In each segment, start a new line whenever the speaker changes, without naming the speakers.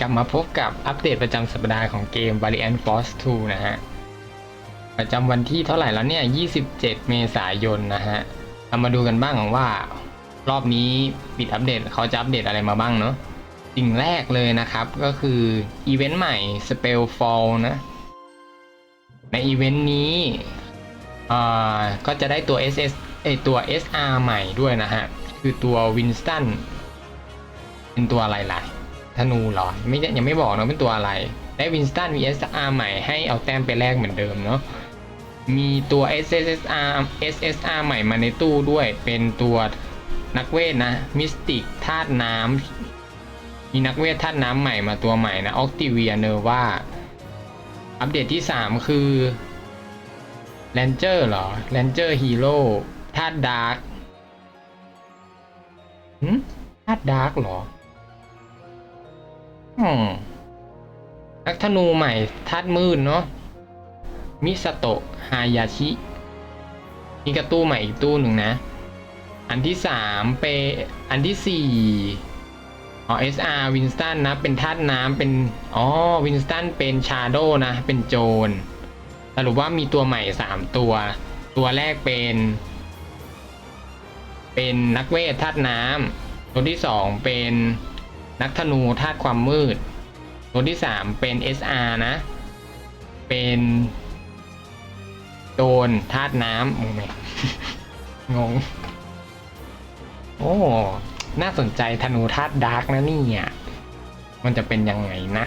กลับมาพบกับอัปเดตประจำสัปดาห์ของเกม Valiant Force 2 นะฮะ ประจำวันที่เท่าไหร่แล้วเนี่ย 27 เมษายนนะฮะ เรามาดูกันบ้างว่ารอบนี้ปิดอัปเดตเขาจะอัปเดตอะไรมาบ้างเนาะสิ่งแรกเลยนะครับก็คืออีเวนต์ใหม่ Spellfall นะ ในอีเวนต์นี้ก็จะได้ตัว SS เอตัว SR ใหม่ด้วยนะฮะ คือตัว Winston เป็นตัวอะไรล่ะ ธนูเหรอไม่ยังไม่บอกนะเป็นตัวอะไร ได้ Winston VSR ใหม่ให้เอาแต้มไปแลกเหมือนเดิมเนาะมีตัว SSR SSR ใหม่มาในตู้ด้วยเป็นตัวนักเวทนะมิสติกธาตุน้ำมีนักเวทธาตุน้ำใหม่มาตัวใหม่นะออกติเวียเนอร์ว่าอัปเดตที่ 3 คือแรนเจอร์เหรอแรนเจอร์ฮีโร่ธาตุดาร์กหืมธาตุดาร์กเหรอ นักธนูใหม่ธาตุมืดเนาะ มิสโตะฮายาชิ มีกระตู้ใหม่อีกตู้หนึ่งนะ อันที่สามเป อันที่สี่อ๋อ SR วินสตันนะ เป็นธาตุน้ำเป็น อ๋อ วินสตันเป็นชาโดนะ เป็นโจร สรุปว่ามีตัวใหม่สามตัว ตัวแรกเป็น เป็นนักเวทธาตุน้ำ ตัวที่สองเป็น นักธนูธาตุความมืดตัวที่สามเป็น SR นะ เป็นโจรธาตุน้ำงงไหมงง โอ้ น่าสนใจธนูธาตุดาร์กนะนี่อะมันจะเป็นยังไงนะ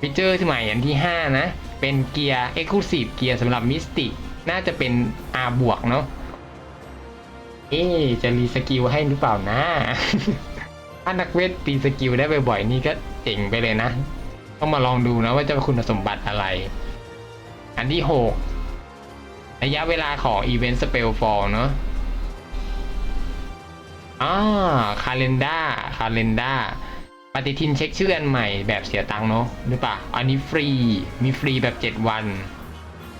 ฟีเจอร์ที่ใหม่อันที่ 5 นะ เป็นเกียร์ Exclusive เกียร์สำหรับมิสติน่าจะเป็น R บวกเนาะเอ๊จะรีสกิลให้หรือเปล่านะ ถ้านักเวทตีสกิลได้บ่อยๆนี่ก็เจ๋งไปเลยนะ ต้องมาลองดูนะว่าจะเป็นคุณสมบัติอะไร อันที่ 6 ระยะเวลาของอีเวนต์สเปลฟอลเนาะอ่าคาเลนดาคาเลนดาปฏิทินเช็คชื่ออันใหม่แบบเสียตังค์เนาะหรือเปล่าอันนี้ฟรีมีฟรีแบบ 7 วัน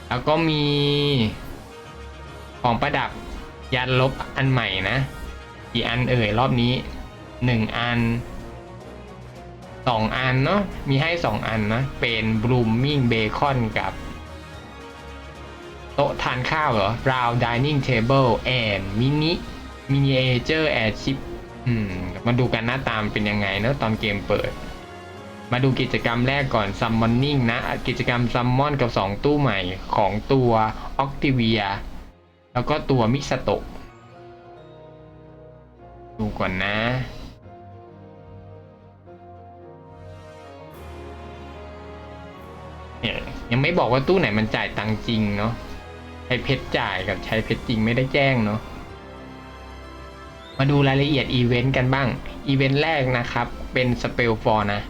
แล้วก็มีของประดับยันลบอันใหม่นะ กี่อันเอ่ยรอบนี้ 1อัน2อันเนาะมีให้2อันนะเป็น blooming bacon กับโต๊ะทานข้าวเหรอ round dining table and mini miniature airship อืม มาดูกันหน้าตามเป็นยังไงเนอะตอนเกมเปิด มาดูกิจกรรมแรกก่อน summoning นะ กิจกรรม summon กับ 2 ตู้ใหม่ของตัว Octavia แล้วก็ตัวมิสโตดูก่อนนะ เนี่ยยังไม่บอกว่าตู้ไหนมันจ่ายตังจริงเนาะใช้เพชรจ่ายกับใช้เพชรจริงไม่ได้แจ้งเนาะมาดูรายละเอียดอีเวนต์กันบ้าง อีเวนต์แรกนะครับ เป็นสเปลฟอร์นะ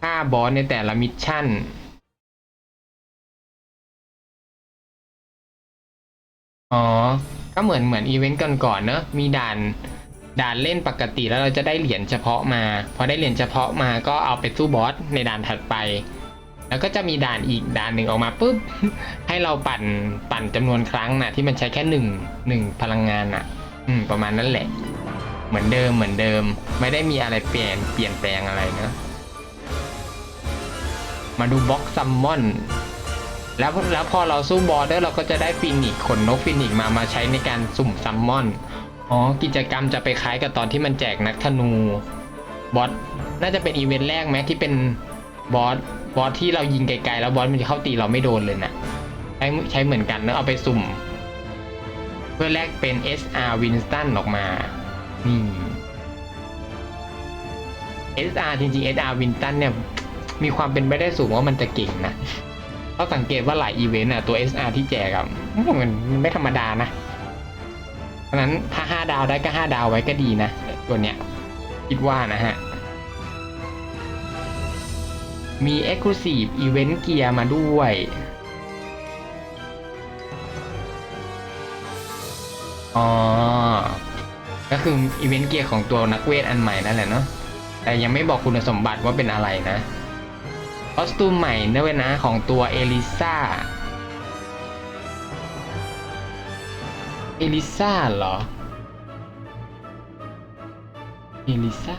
ฆ่าบอสในแต่ละมิชชั่น อ๋อ ก็เหมือนเหมือนอีเวนต์ก่อนๆเนอะมีด่าน ด่านเล่นปกติแล้วเราจะได้เหรียญเฉพาะมา พอได้เหรียญเฉพาะมาก็เอาไปสู้บอสในด่านถัดไป แล้วก็จะมีด่านอีกด่านหนึ่งออกมาปุ๊บให้เราปั่นปั่นจำนวนครั้งนะที่มันใช้แค่หนึ่งหนึ่งพลังงานอะ อืม ประมาณนั้นแหละ เหมือนเดิมเหมือนเดิม ไม่ได้มีอะไรเปลี่ยนเปลี่ยนแปลงอะไรนะมาดูบ็อกซัมมอนแล้วแล้วพอเราสู้บอสแล้วเราก็จะได้ฟินิกขนนกฟินิกมามาใช้ในการสุ่มซัมมอน อ๋อ กิจกรรมจะไปคล้ายกับตอนที่มันแจกนักธนู บอส น่าจะเป็นอีเวนต์แรกไหมที่เป็นบอส บอสที่เรายิงไกลๆแล้วบอสมันจะเข้าตีเราไม่โดนเลยนะใช้ใช้เหมือนกันเนอะเอาไปสุ่ม เพื่อแลกเป็น SR Winston ออกมา นี่ SR จริงๆ SR Winston เนี่ย มีความเป็นไปได้สูงว่ามันจะเก่งนะเราสังเกตว่าหลายอีเวนต์อะตัว SR ที่แจกอะมันไม่ธรรมดานะ เพราะฉะนั้นถ้า5ดาวได้ก็5ดาวไว้ก็ดีนะ ตัวเนี้ยคิดว่านะฮะ มี Exclusive Event Gear มาด้วย อ๋อ ก็คืออีเวนต์เกียร์ของตัวนักเวทอันใหม่นั่นแหละเนาะแต่ยังไม่บอกคุณสมบัติว่าเป็นอะไรนะคอสตูมใหม่นะเว้ยนะของตัวเอลิซ่า เอลิซ่าเหรอ เอลิซา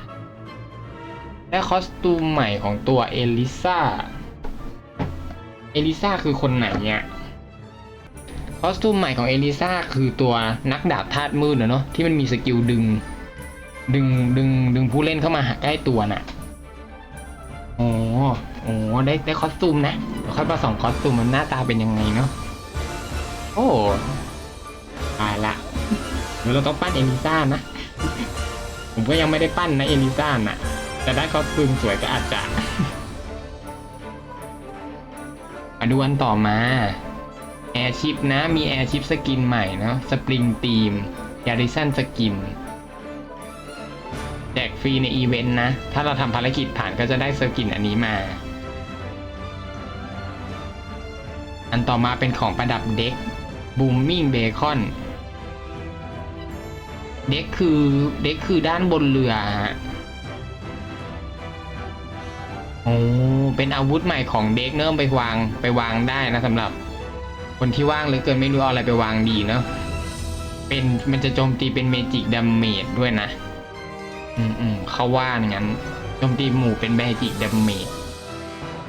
และคอสตูมใหม่ของตัวเอลิซาเอลิซาคือคนไหนเนี่ยคอสตูมใหม่ของเอลิซาคือตัวนักดาบธาตุมืดเนาะที่มันมีสกิลดึง ดึงดึงดึงผู้เล่นเข้ามาหาใกล้ตัวน่ะโอ้โอ้ได้ได้คอสตูมนะเดี๋ยวค่อยมาส่องคอสตูมมันหน้าตาเป็นยังไงเนาะโอ้ ตายละเดี๋ยวเราต้องปั้นเอลิซ่านะ ผมก็ยังไม่ได้ปั้นนะเอลิซ่าน่ะแต่ได้คอสตูมสวยก็อาจจะมาดูอันต่อมาแอร์ชิปนะ มีแอร์ชิปสกินใหม่เนาะสปริงทีมยาริสันสกินแจกฟรีในอีเวนต์นะ ถ้าเราทำภารกิจผ่านก็จะได้สกินอันนี้มา อันต่อมาเป็นของประดับเด็ก บูมมิ่งเบคอนเด็กคือเด็กคือด้านบนเรือฮะโอ้เป็นอาวุธใหม่ของเด็กเนิ่มไปวางไปวางได้นะสำหรับ คนที่ว่างเหลือเกินไม่รู้เอาอะไรไปวางดีเนาะเป็นมันจะโจมตีเป็นเมจิกดาเมจด้วยนะ อืมอืมเขาว่าอย่างนั้นโจมตีหมู่เป็นเมจิกดาเมจ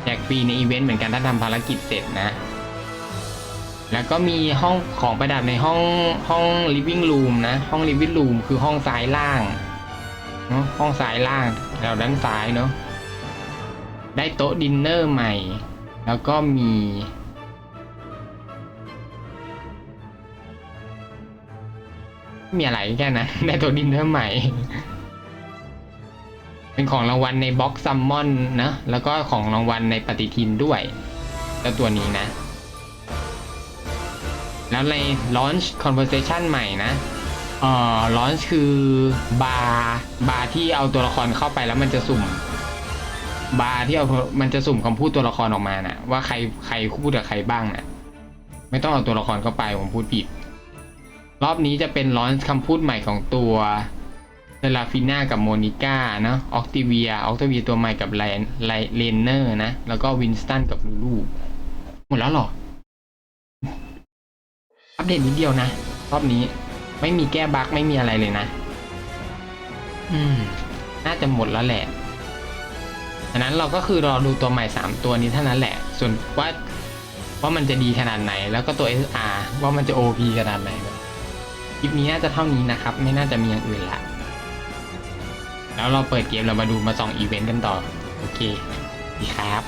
แจกฟรีในอีเวนต์เหมือนกันถ้าทำภารกิจเสร็จนะ แล้วก็มีห้องของประดับในห้องห้อง living room นะ ห้อง living room คือห้องซ้ายล่างเนาะห้องซ้ายล่างแถวด้านซ้ายเนาะได้โต๊ะดินเนอร์ใหม่ แล้วก็มี มีอะไรแค่นั้นได้โต๊ะดินเนอร์ใหม่ เป็นของรางวัลในบ็อกซัมมอนนะ แล้วก็ของรางวัลในปฏิทินด้วยเจ้าตัวนี้นะ แล้วใน launch conversation ใหม่นะเอ่อ launch คือบาร์บาร์ที่เอาตัวละครเข้าไปแล้วมันจะสุ่ม บาร์ที่เอามันจะสุ่มคำพูดตัวละครออกมานะว่าใครใครพูดกับใครบ้างนะไม่ต้องเอาตัวละครเข้าไปผมพูดผิด รอบนี้จะเป็น launch คำพูดใหม่ของตัวเซลาฟิน่ากับโมนิก้าเนาะออกติเวียออกติเวียตัวใหม่กับไลไลเลนเนอร์นะ แล้วก็วินสตันกับลูลูหมดแล้วหรอ อัปเดตนิดเดียวนะ รอบนี้ไม่มีแก้บั๊กไม่มีอะไรเลยนะ อืม น่าจะหมดแล้วแหละฉะนั้นเราก็คือรอดูตัวใหม่สามตัวนี้เท่านั้นแหละ ส่วนว่าว่ามันจะดีขนาดไหน แล้วก็ตัว SR ว่ามันจะ OP ขนาดไหนคลิปนี้น่าจะเท่านี้นะครับ ไม่น่าจะมีอย่างอื่นละ แล้วเราเปิดเกมเรามาดูมาส่องอีเวนต์กันต่อ โอเค ดีครับ